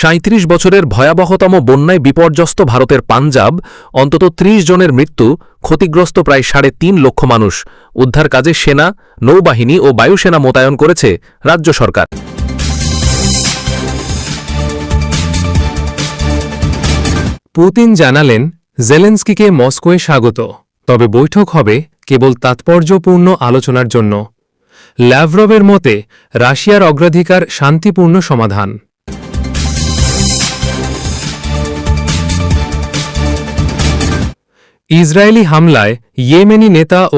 সাঁত্রিশ বছরের ভয়াবহতম বন্যায় বিপর্যস্ত ভারতের পাঞ্জাব, অন্তত ত্রিশ জনের মৃত্যু, ক্ষতিগ্রস্ত প্রায় সাড়ে তিন লক্ষ মানুষ। উদ্ধার কাজে সেনা, নৌবাহিনী ও বায়ুসেনা মোতায়েন করেছে রাজ্য সরকার। পুতিন জানালেন, জেলেন্সকিকে মস্কোয় স্বাগত। তবে বৈঠক হবে কেবল তাৎপর্যপূর্ণ আলোচনার জন্য। ল্যাভরভের মতে, রাশিয়ার অগ্রাধিকার শান্তিপূর্ণ সমাধান। ইসরায়েলি হামলায় ইয়েমেনি নেতা ও